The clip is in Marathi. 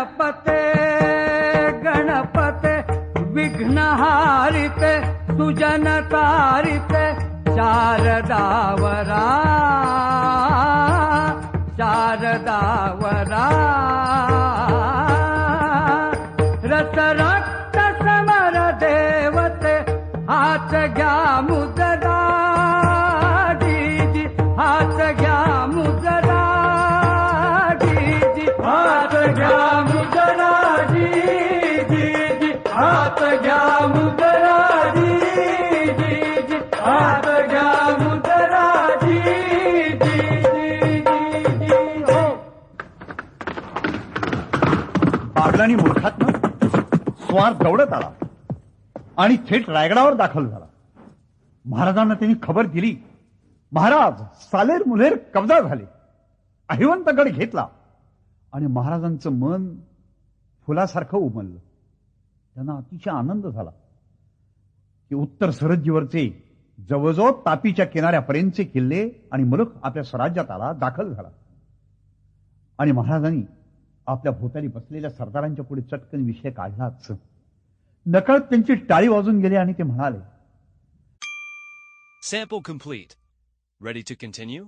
गणपते गणपते विघ्नहारिते सुजनतारिते शारदावरा शारदावरा. रतरक्त समर देवते हात घ्या मुदरा दीदी हात घ्या मुदरा दीदी हात घ्या घ्या मूर्खात स्वार दौडत आला. आणि थेट रायगडावर दाखल झाला. महाराजांना त्यांनी खबर दिली. महाराज सालेर मुलेर कब्जा झाले. अहिवंतगड घेतला. आणि महाराजांचं मन फुलासारखं उमललं. त्यांना अतिशय आनंद झाला की उत्तर सरहद्दीवरचे जवळजवळ तापीच्या किनाऱ्यापर्यंतचे किल्ले आणि मुलक आपल्या स्वराज्यात आला दाखल झाला आणि महाराजांनी आपल्या भोवताली बसलेल्या सरदारांच्या पुढे चटकन विषय काढलाच नकळत त्यांची टाळी वाजून गेली आणि ते म्हणाले Sample complete. Ready to continue?